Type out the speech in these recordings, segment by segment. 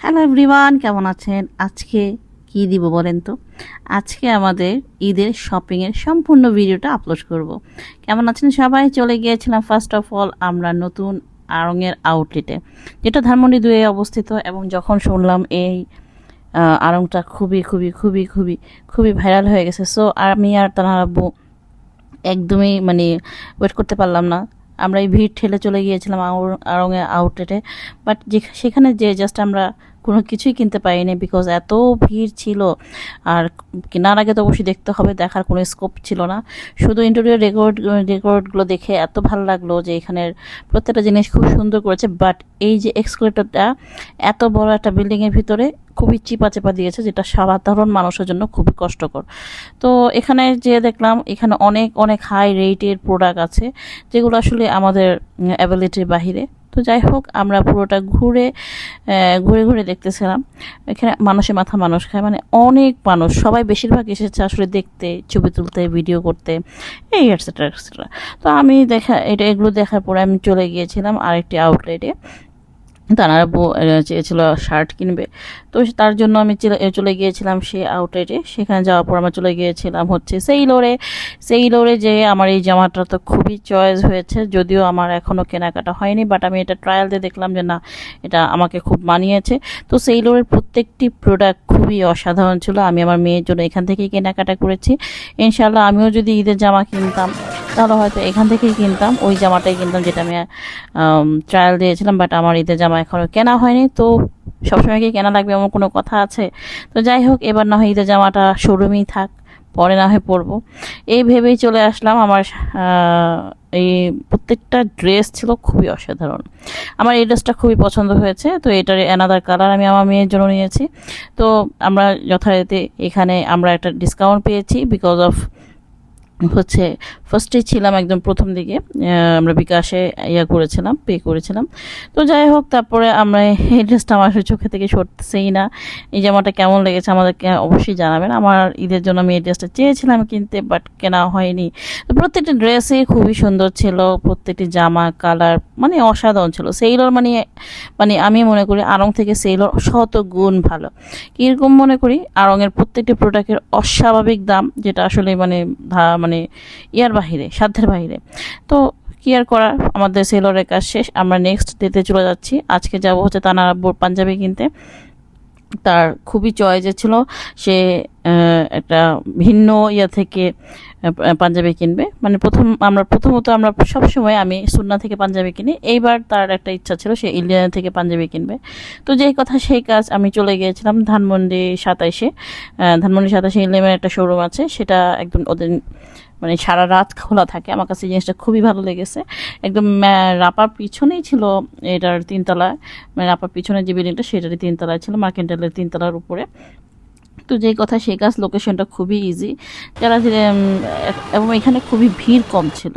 Hello everyone কেমন আছেন? আজকে কি দিব বলেন তো? আজকে আমাদের ঈদের শপিংয়ের সম্পূর্ণ ভিডিওটা আপলোড করব। কেমন আছেন সবাই? চলে গিয়েছিলাম ফার্স্ট অফ অল আমরা নতুন আড়ংয়ের আউটলেটে যেটা ধানমন্ডি দুয়ে অবস্থিত এবং যখন শুনলাম এই আড়ংটা খুবই খুবই খুবই খুবই খুবই ভাইরাল হয়ে গেছে। সো আমি আর তার একদমই মানে ওয়েট করতে পারলাম না। আমরা এই ভিড় ঠেলে চলে গিয়েছিলাম আউটলেটে বাট সেখানে যে জাস্ট আমরা কোনো কিছুই কিনতে পারিনি বিকজ এত ভিড় ছিল। আর কেনার আগে তো অবশ্যই দেখতে হবে, দেখার কোনো স্কোপ ছিল না। শুধু ইন্টেরিয়র রেকর্ড রেকর্ডগুলো দেখে এত ভালো লাগল যে এখানের প্রত্যেকটা জিনিস খুব সুন্দর করেছে। বাট এই যে এক্সকুলেটরটা এত বড় একটা বিল্ডিংয়ের ভিতরে খুবই চিপা চেপা দিয়েছে, যেটা সাধারণ মানুষের জন্য খুবই কষ্টকর। তো এখানে যে দেখলাম, এখানে অনেক অনেক হাই রেটের প্রোডাক্ট আছে, যেগুলো আসলে আমাদের অ্যাবিলিটির বাহিরে। তো যাই হোক, আমরা পুরোটা ঘুরে ঘুরে ঘুরে দেখতেছিলাম। এখানে মানুষের মাথা মানুষ খায় মানে অনেক মানুষ, সবাই বেশিরভাগ এসেছে আসলে দেখতে, ছবি তুলতে ভিডিও করতে, এই এটসেট্রা এটসেট্রা তো আমি দেখা, এটা এগুলো দেখার পরে আমি চলে গিয়েছিলাম আরেকটি আউটলেটে তারা চেয়েছিল শার্ট কিনবে। তো তার জন্য আমি চলে- গিয়েছিলাম সেই আউটলেটে সেখানে যাওয়ার পর আমরা চলে গিয়েছিলাম হচ্ছে সেই লোরে সেই লোরে যে আমার এই জামাটা তো খুবই চয়েস হয়েছে, যদিও আমার এখনও কেনাকাটা হয়নি বাট আমি এটা ট্রায়াল দিয়ে দেখলাম যে না, এটা আমাকে খুব মানিয়েছে। তো সেই লোরের প্রত্যেকটি প্রোডাক্ট খুবই অসাধারণ ছিল। আমি আমার মেয়ের জন্য এখান থেকেই কেনাকাটা করেছি। ইনশাল্লাহ আমিও যদি ঈদের জামা কিনতাম তাহলে হয়তো এখান থেকেই কিনতাম। ওই জামাটাই কিনতাম যেটা আমি ট্রায়াল দিয়েছিলাম বাট আমার ঈদের জামা এখনও কেনা হয়নি। তো সবসময় কি কেনা লাগবে এমন কোনো কথা আছে? তো যাই হোক, এবার না হয় ঈদের জামাটা শোরুমেই থাক, পরে না হয় পরবো। এই ভেবেই চলে আসলাম। আমার এই প্রত্যেকটা ড্রেস ছিল খুবই অসাধারণ। আমার এই ড্রেসটা খুবই পছন্দ হয়েছে। তো এটার অ্যানাদার কালার আমি আমার মেয়ের জন্য নিয়েছি। তো আমরা যথারীতি এখানে আমরা একটা ডিসকাউন্ট পেয়েছি বিকজ অফ হচ্ছে ফার্স্টেই ছিলাম একদম প্রথম দিকে। আমরা বিকাশে ইয়া করেছিলাম পে করেছিলাম। তো যাই হোক, তারপরে আমরা এই ড্রেসটা আমার চোখে থেকে সরতেছেই না। এই জামাটা কেমন লেগেছে আমাদেরকে অবশ্যই জানাবেন। আমার ঈদের জন্য আমি এই ড্রেসটা চেয়েছিলাম কিনতে বাট কেনা হয়নি। তো প্রত্যেকটি ড্রেসই খুবই সুন্দর ছিল। প্রত্যেকটি জামা কালার মানে অসাধারণ ছিল। সেইলর মানে মানে আমি মনে করি আড়ং থেকে সেইলর শত গুণ ভালো। কীরকম মনে করি? আড়ংয়ের প্রত্যেকটি প্রোডাক্টের অস্বাভাবিক দাম, যেটা আসলে মানে মানে ইয়ার বাহিরে, সাধ্যের বাহিরে। তো কি আর করার? আমাদের সেলরের কাজ শেষ। আমরা নেক্সট ডেতে চলে যাচ্ছি। আজকে যাব হচ্ছে তানারাব্বুর পাঞ্জাবি কিনতে। তার খুবই চয়েজে ছিল। সে একটা ভিন্ন ইয়া থেকে পাঞ্জাবি কিনবে। মানে প্রথম, আমরা প্রথমত আমরা সবসময় আমি সুন্না থেকে পাঞ্জাবি কিনি। এইবার তার একটা ইচ্ছা ছিল, সে ইন্ডিয়ান থেকে পাঞ্জাবি কিনবে। তো যেই কথা সেই কাজ আমি চলে গিয়েছিলাম ধানমন্ডি সাতাইশে। ধানমন্ডি সাতাশে ইলেমের একটা শোরুম আছে, সেটা একদম ওদের মানে সারা রাত খোলা থাকে। আমার কাছে জিনিসটা খুবই ভালো লেগেছে। একদম রাপার পিছনেই ছিল এটার তিনতলা মানে রাপার পিছনে যে বিল্ডিংটা সেটারই তিনতলায় ছিল, মার্কেন্টালের তিনতলার উপরে। তো যেই কথা, সেই কাজ লোকেশনটা খুবই ইজি যারা এবং এখানে খুবই ভিড় কম ছিল।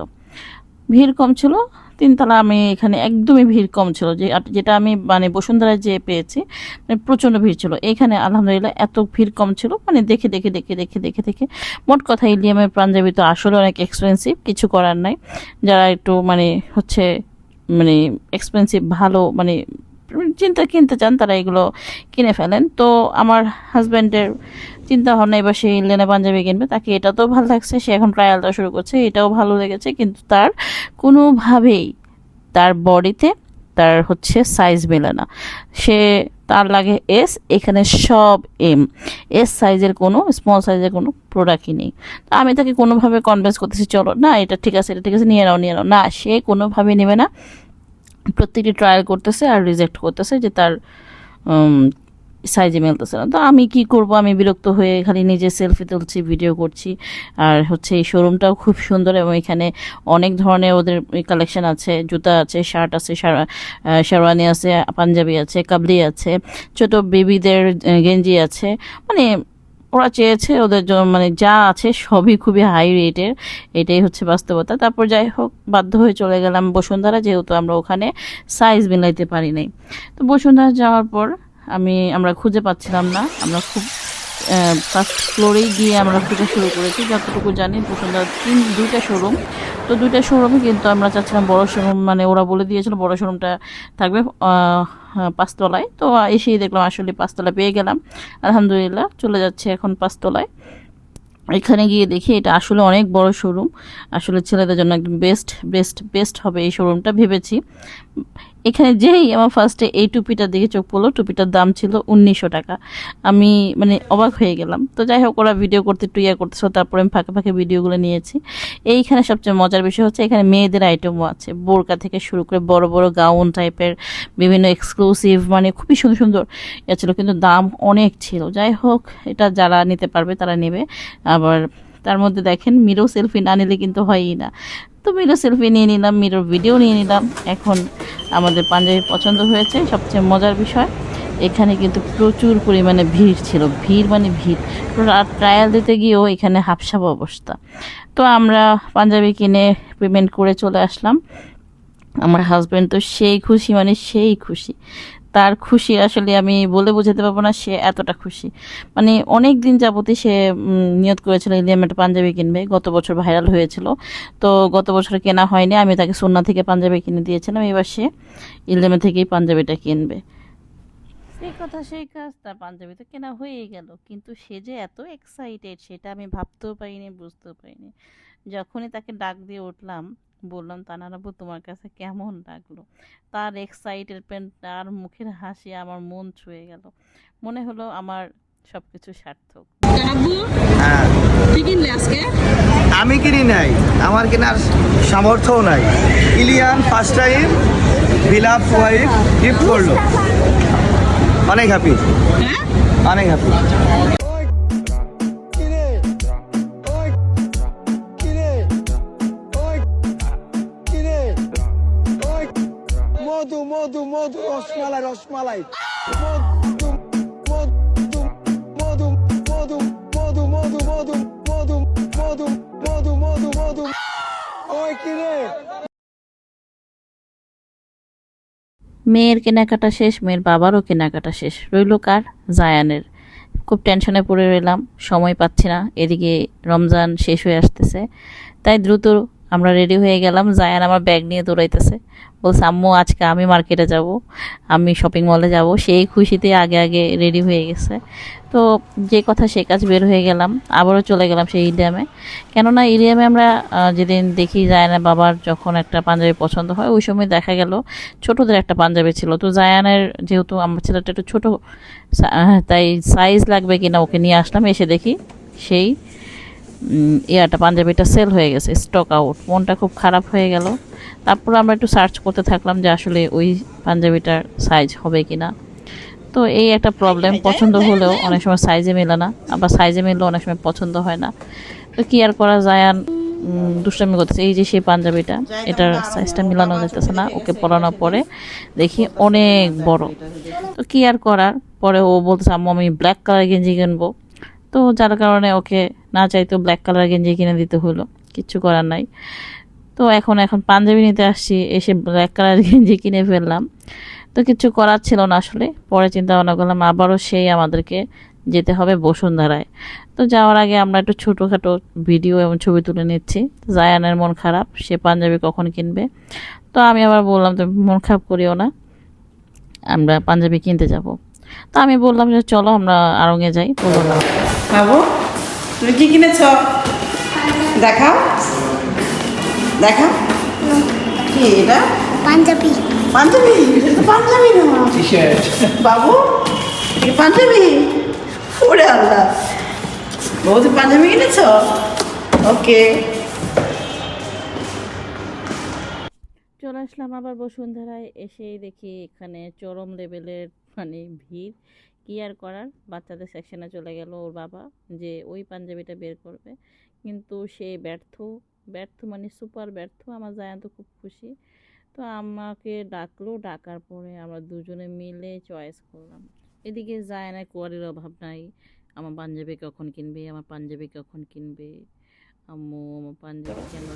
ভিড় কম ছিল তিনতলা আমি এখানে একদমই ভিড় কম ছিল, যে যেটা আমি মানে বসুন্ধরায় যেয়ে পেয়েছি মানে প্রচণ্ড ভিড় ছিল। এখানে আলহামদুলিল্লাহ এত ভিড় কম ছিল মানে দেখে দেখে দেখে দেখে দেখে দেখে। মোট কথা ইলিয়ামের পাঞ্জাবি তো আসলে অনেক এক্সপেন্সিভ কিছু করার নাই। যারা একটু মানে হচ্ছে মানে এক্সপেন্সিভ ভালো মানে চিন্তা কিনতে চান, তারা এগুলো কিনে ফেলেন। তো আমার হাজব্যান্ডের চিন্তা ভাবনা এবার সে লেনে পাঞ্জাবি কিনবে। তাকে এটা তো ভালো লাগছে, সে এখন ট্রায়াল দেওয়া শুরু করছে, এটাও ভালো লেগেছে, কিন্তু তার কোনোভাবেই তার বডিতে তার হচ্ছে সাইজ মেলে না। সে তার লাগে এস এখানে সব এম এস সাইজের কোনো স্মল সাইজের কোনো প্রোডাক্টই নেই। তো আমি তাকে কোনোভাবে কনভিন্স করতেছি, চলো, না, এটা ঠিক আছে, এটা ঠিক আছে, নিয়ে নাও নিয়ে নাও। না, সে কোনোভাবে নেবে না। প্রত্যেকটি ট্রায়াল করতেছে আর রিজেক্ট করতেছে যে তার সাইজে মেলতেছে না। তো আমি কি করব? আমি বিরক্ত হয়ে খালি নিজে সেলফি তুলছি ভিডিও করছি। আর হচ্ছে এই শোরুমটাও খুব সুন্দর এবং এখানে অনেক ধরনের ওদের কালেকশন আছে। জুতা আছে শার্ট আছে, শারা- শেরওয়ানি আছে, পাঞ্জাবি আছে, কাবলি আছে, ছোট বেবিদের গেঞ্জি আছে। মানে ওরা চেয়েছে ওদের জন্য মানে যা আছে সবই খুবই হাই রেটের এটাই হচ্ছে বাস্তবতা। তারপর যাই হোক, বাধ্য হয়ে চলে গেলাম বসুন্ধরা, যেহেতু আমরা ওখানে সাইজ মিলাইতে পারি নাই। তো বসুন্ধরা যাওয়ার পর আমি, আমরা খুঁজে পাচ্ছিলাম না। আমরা খুব ফার্স্ট ফ্লোরেই গিয়ে আমরা খুঁজে শুরু করেছি। যতটুকু জানি বসুন্ধরা তিন, দুইটা শোরুম তো দুইটা শোরুমে কিন্তু আমরা চাচ্ছিলাম বড় শোরুম মানে ওরা বলে দিয়েছিল বড় শোরুমটা থাকবে পাঁচতলায়। তো এসেই দেখলাম আসলে পাঁচতলা পেয়ে গেলাম। আলহামদুলিল্লাহ, চলে যাচ্ছে এখন পাঁচতলায়। এখানে গিয়ে দেখি এটা আসলে অনেক বড় শোরুম আসলে ছেলেদের জন্য একদম বেস্ট বেস্ট বেস্ট হবে এই শোরুমটা ভেবেছি। এখানে যেই আমার ফার্স্টে এই টুপিটার দিকে চোখ পড়ল, টুপিটার দাম ছিল উনিশশো টাকা। আমি মানে অবাক হয়ে গেলাম। তো যাই হোক, ওরা ভিডিও করতে, একটু ইয়া করতেছিল তারপরে আমি ফাঁকে ফাঁকে ভিডিওগুলো নিয়েছি। এইখানে সবচেয়ে মজার বিষয় হচ্ছে, এখানে মেয়েদের আইটেমও আছে। বোরকা থেকে শুরু করে বড় বড় গাউন টাইপের বিভিন্ন এক্সক্লুসিভ মানে খুবই সুন্দর সুন্দর ইয়ে ছিল, কিন্তু দাম অনেক ছিল। যাই হোক, এটা যারা নিতে পারবে, তারা নেবে। আবার তার মধ্যে দেখেন মিরো সেলফি না নিলে কিন্তু হয়ই না। তো মিরো সেলফি নিয়ে নিলাম মিরোর ভিডিও নিয়ে নিলাম। এখন আমাদের পাঞ্জাবি পছন্দ হয়েছে, সবচেয়ে মজার বিষয়, এখানে কিন্তু প্রচুর পরিমাণে ভিড় ছিল, ভিড় মানে ভিড়। আর ট্রায়াল দিতে গিয়েও এখানে হাফসাব অবস্থা। তো আমরা পাঞ্জাবি কিনে পেমেন্ট করে চলে আসলাম। আমার হাজব্যান্ড তো সেই খুশি মানে সেই খুশি। তার খুশি আসলে আমি বলে বোঝাতে পারব না, সে এতটা খুশি। মানে অনেক দিন যাবতই সে নিয়ত করেছিল ইলিয়াম একটা পাঞ্জাবি কিনবে, গত বছর ভাইরাল হয়েছিল। তো গত বছর কেনা হয়নি, আমি তাকে সোনা থেকে পাঞ্জাবি কিনে দিয়েছিলাম, এবার সে ইলিয়ামে থেকেই পাঞ্জাবিটা কিনবে। সেই কথা, সেই কাজ, তার পাঞ্জাবি তো কেনা হয়েই গেল। কিন্তু সে যে এত এক্সাইটেড সেটা আমি ভাবতেও পারিনি, বুঝতেও পারিনি। যখনই তাকে ডাক দিয়ে উঠলাম বললাম তানারাবু তোমার কাছে কেমন লাগল? তার এক্সাইটেড তার মুখের হাসি আমার মন ছুঁয়ে গেল। মনে হলো আমার সব কিছু সার্থক হ্যাঁ। কি কিনলে আজকে? আমি কিনি নাই। আমার কেনার সামর্থ্যও নাই। ইলিয়ান ফার্স্ট টাইম বিলাপ ওয়াইফ গিফট করল। অনেক হ্যাপি হ্যাঁ? অনেক হ্যাপি মধু ওই কিরে মেয়ের কেনাকাটা শেষ, মেয়ের বাবারও কেনাকাটা শেষ। রইল কার? জায়ানের। খুব টেনশনে পড়ে রইলাম, সময় পাচ্ছি না, এদিকে রমজান শেষ হয়ে আসতেছে। তাই দ্রুত আমরা রেডি হয়ে গেলাম, জায়ান আমার ব্যাগ নিয়ে দৌড়াইতেছে। বলছে, আম্মু, আজকে আমি মার্কেটে যাব, আমি শপিং মলে যাব। সেই খুশিতে আগে আগে রেডি হয়ে গেছে। তো যে কথা সে কাজ বের হয়ে গেলাম, আবারও চলে গেলাম সেই ইডিয়ামে কেননা ইডিয়ামে আমরা যেদিন দেখি জায়ানের বাবার যখন একটা পাঞ্জাবি পছন্দ হয়, ওই সময় দেখা গেল ছোটদের একটা পাঞ্জাবি ছিল। তো জায়ানের যেহেতু আমার ছেলেটা একটু ছোটো, সা- তাই সাইজ লাগবে কিনা ওকে নিয়ে আসলাম, এসে দেখি সেই ইয়াটা পাঞ্জাবিটা সেল হয়ে গেছে স্টক আউট মনটা খুব খারাপ হয়ে গেল। তারপর আমরা একটু সার্চ করতে থাকলাম যে আসলে ওই পাঞ্জাবিটার সাইজ হবে কি না তো এই একটা প্রবলেম পছন্দ হলেও অনেক সময় সাইজে মেলে না আবার সাইজে মিললেও অনেক সময় পছন্দ হয় না। তো কি আর করা যায় আর দুষ্টামি করতেছে। এই যে সেই পাঞ্জাবিটা এটার সাইজটা মিলানো যাইতেছে না ওকে পরানোর পরে দেখি অনেক বড়। তো কি আর করার? পরে ও বলতেছে আম্মু আমি ব্ল্যাক কালার গেঞ্জি কিনবো। তো যার কারণে ওকে না চাইতেও ব্ল্যাক কালার গেঞ্জি কিনে দিতে হলো, কিচ্ছু করার নাই। তো এখন এখন পাঞ্জাবি নিতে আসছি, এসে ব্ল্যাক কালার গেঞ্জি কিনে ফেললাম। তো কিছু করার ছিল না আসলে, পরে চিন্তা ভাবনা করলাম আবারও সেই আমাদেরকে যেতে হবে বসুন্ধরায়। তো যাওয়ার আগে আমরা একটু ছোটোখাটো ভিডিও এবং ছবি তুলে নিচ্ছি। জায়ানের মন খারাপ, সে পাঞ্জাবি কখন কিনবে? তো আমি আবার বললাম, তুমি মন খারাপ করিও না, আমরা পাঞ্জাবি কিনতে যাব। তো আমি বললাম যে, চলো আমরা আড়ঙে যাই বলল না। তুমি কি কিনেছ? দেখাও। দেখাও। কি এটা? পাঞ্জাবি। পাঞ্জাবি? পাঞ্জাবি না। বাবু পাঞ্জাবি? ওরে আল্লাহ। বাবু তুমি পাঞ্জাবি কিনেছ? ওকে। চলে আসলাম আবার বসুন্ধরায় এসেই দেখি এখানে চরম লেভেলের মানে ভিড়। কি আর করার বাচ্চাদের সেকশনে চলে গেল ওর বাবা, যে ওই পাঞ্জাবিটা বের করবে। কিন্তু সে ব্যর্থ ব্যর্থ মানে সুপার ব্যর্থ, আমার জায়ান্ত খুব খুশি। তো আমাকে ডাকলো, ডাকার পরে আমরা দুজনে মিলে চয়েস করলাম। এদিকে জায়ানের কোয়ারির অভাব নাই, আমার পাঞ্জাবি কখন কিনবে, আমার পাঞ্জাবি কখন কিনবে। আম্মু আমার পাঞ্জাবি কেন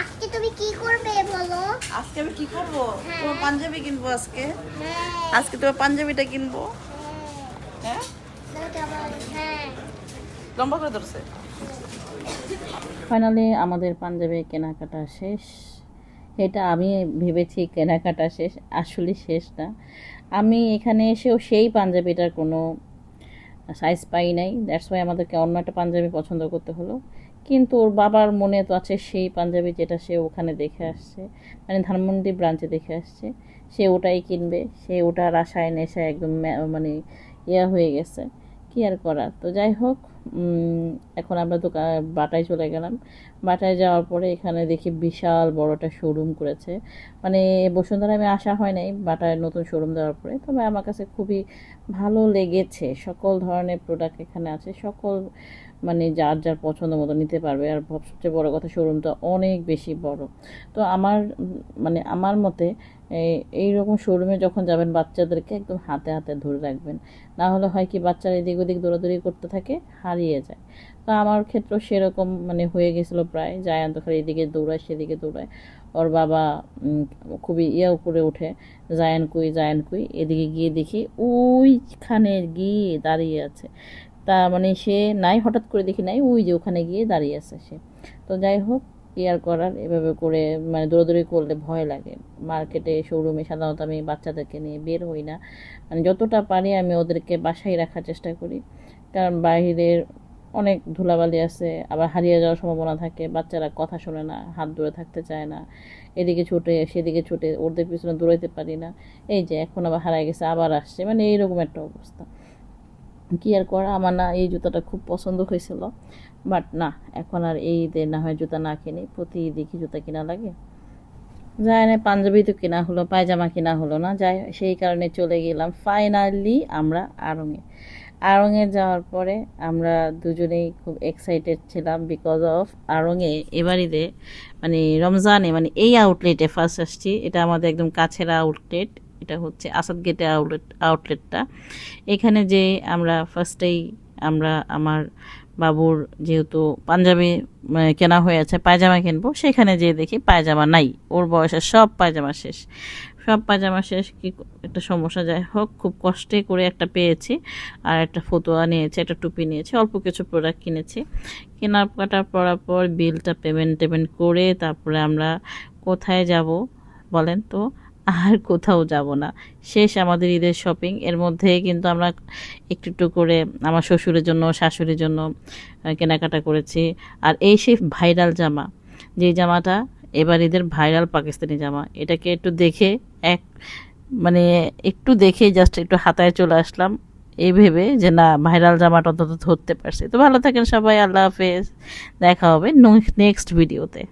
আজকে তুমি কি করবে বলো? আজকে আমি কি করব? তোমার পাঞ্জাবি কিনবো আজকে? হ্যাঁ। আজকে তোমার পাঞ্জাবিটা কিনবো? হ্যাঁ। হ্যাঁ। লম্বা করে ধরছে। ফাইনালি আমাদের পাঞ্জাবি কেনাকাটা শেষ। এটা আমি ভেবেছি কেনাকাটা শেষ আসলে শেষ না। আমি এখানে এসেও সেই পাঞ্জাবিটার কোনো সাইজ পাই নাই দ্যাটস ওয়াই আমাদেরকে অন্য একটা পাঞ্জাবি পছন্দ করতে হলো। কিন্তু ওর বাবার মনে তো আছে সেই পাঞ্জাবি যেটা সে ওখানে দেখে আসছে মানে ধানমন্ডি ব্রাঞ্চে দেখে আসছে। সে ওটাই কিনবে, সে ওটা আশায় নেশায় একদম মানে ইয়া হয়ে গেছে। কি আর করার? তো যাই হোক এখন আমরা দোকান বাটায় চলে গেলাম। বাটায় যাওয়ার পরে এখানে দেখি বিশাল বড় একটা শোরুম করেছে। মানে বসুন্ধরা আমি আসা হয় নাই বাটায় নতুন শোরুম দেওয়ার পরে। তবে আমার কাছে খুবই ভালো লেগেছে। সকল ধরনের প্রোডাক্ট এখানে আছে। সকল মানে যার যার পছন্দ মতো নিতে পারবে। আর সবচেয়ে বড় কথা শোরুমটা অনেক বেশি বড়। তো আমার মানে আমার মতে এই- এইরকম শোরুমে যখন যাবেন, বাচ্চাদেরকে একদম হাতে হাতে ধরে রাখবেন। না হলে হয় কি, বাচ্চারা এদিক ওদিক দৌড়াদৌড়ি করতে থাকে, হারিয়ে যায়। তো আমার ক্ষেত্রেও সেরকম মানে হয়ে গেছিল প্রায়। জায়ান্ত খালি এদিকে দৌড়ায়, সেদিকে দৌড়ায়। ওর বাবা খুবই ইয়েও করে ওঠে। জায়ান কুই জায়ান কুই, এদিকে গিয়ে দেখি ওইখানে গিয়ে দাঁড়িয়ে আছে। তা মানে সে নাই, হঠাৎ করে দেখি নাই, ওই যে ওখানে গিয়ে দাঁড়িয়ে আছে সে। তো যাই হোক আর করার, এভাবে করে মানে দৌড়াদৌড়ি করলে ভয় লাগে। মার্কেটে শোরুমে সাধারণত আমি বাচ্চাদেরকে নিয়ে বের হই না। মানে যতটা পারি আমি ওদেরকে বাসায় রাখার চেষ্টা করি। কারণ বাইরের অনেক ধুলাবালি আছে, আবার হারিয়ে যাওয়ার সম্ভাবনা থাকে, বাচ্চারা কথা শোনে না, হাত ধরে থাকতে চায় না। এদিকে ছুটে, সেদিকে ছুটে, ওদের পিছনে দৌড়াইতে পারি না। এই যে, এখন আবার হারাই গেছে, আবার আসছে মানে এইরকম একটা অবস্থা। কি আর করা, আমার না এই জুতাটা খুব পছন্দ হয়েছিল। বাট না, এখন আর এই ঈদে না হয় জুতা না কিনি, প্রতি ঈদে কি জুতা কিনা লাগে? যায় না পাঞ্জাবি তো কেনা হলো, পায়জামা কেনা হলো না, যাই সেই কারণে চলে গেলাম। ফাইনালি আমরা আড়ংয়ে। আড়ংয়ে যাওয়ার পরে আমরা দুজনেই খুব এক্সাইটেড ছিলাম বিকজ অফ আড়ংয়ে এবারিতে মানে রমজানে মানে এই আউটলেটে ফার্স্ট আসছি। এটা আমাদের একদম কাছের আউটলেট এটা হচ্ছে আসাদ গেটের আউটলেট আউটলেটটা এখানে যে আমরা ফার্স্টেই আমরা আমার বাবুর যেহেতু পাঞ্জাবি কেনা হয়েছে পায়জামা কিনবো, সেখানে যেয়ে দেখি পায়জামা নাই। ওর বয়সে সব পায়জামা শেষ। সব পায়জামা শেষ, কি একটা সমস্যা, যাই হোক, খুব কষ্টে করে একটা পেয়েছি, আর একটা ফতুয়া নিয়েছি, একটা টুপি নিয়েছি, অল্প কিছু প্রোডাক্ট কিনেছি। কেনার কাটার পরার পর বিলটা পেমেন্ট টেমেন্ট করে তারপরে আমরা কোথায় যাব বলেন তো? আর কোথাও যাব না। শেষ আমাদের ঈদের শপিং এর মধ্যে কিন্তু আমরা একটু একটু করে আমার শ্বশুরের জন্য, শাশুড়ির জন্য কেনাকাটা করেছি। আর এই সেই ভাইরাল জামা, যেই জামাটা এবার ঈদের ভাইরাল পাকিস্তানি জামা, এটাকে একটু দেখে এক মানে একটু দেখে জাস্ট একটু হাতায় চলে আসলাম। এই ভেবে যে না ভাইরাল জামাটা অন্তত ধরতে পারছি। তো ভালো থাকেন সবাই, আল্লাহ হাফেজ। দেখা হবে নেক্সট ভিডিওতে